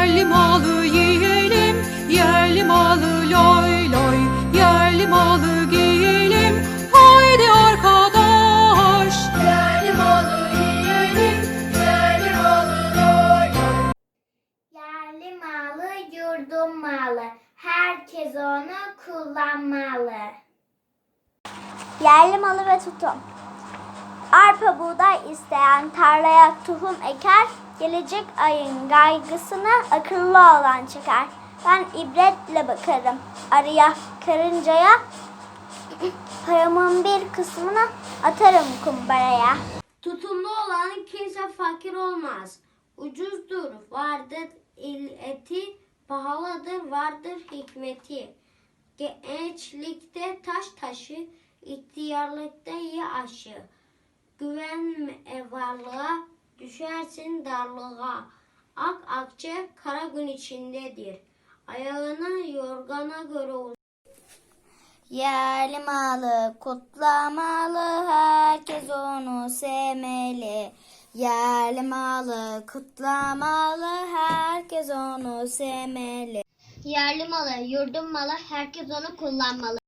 Yerli malı yiyelim, yerli malı loy loy, yerli malı giyelim, haydi arkadaş. Yerli malı yiyelim, yerli malı loy loy. Yerli malı, yurdum malı. Herkes onu kullanmalı. Yerli malı ve tutum. Arpa buğday isteyen tarlaya tohum eker, gelecek ayın gaygısını akıllı olan çeker. Ben ibretle bakarım arıya, karıncaya, paramın bir kısmını atarım kumbaraya. Tutumlu olan kimse fakir olmaz. Ucuzdur, vardır illeti, pahalıdır, vardır hikmeti. Gençlikte taş taşı, ihtiyarlıkta ye aşı. Güvenme varlığa, düşersin darlığa. Ak akçe kara gün içindedir. Ayağını yorgana göre uzat. Yerli malı kutlamalı, herkes onu sevmeli. Yerli malı kutlamalı, herkes onu sevmeli. Yerli malı, yurdum malı, herkes onu kullanmalı.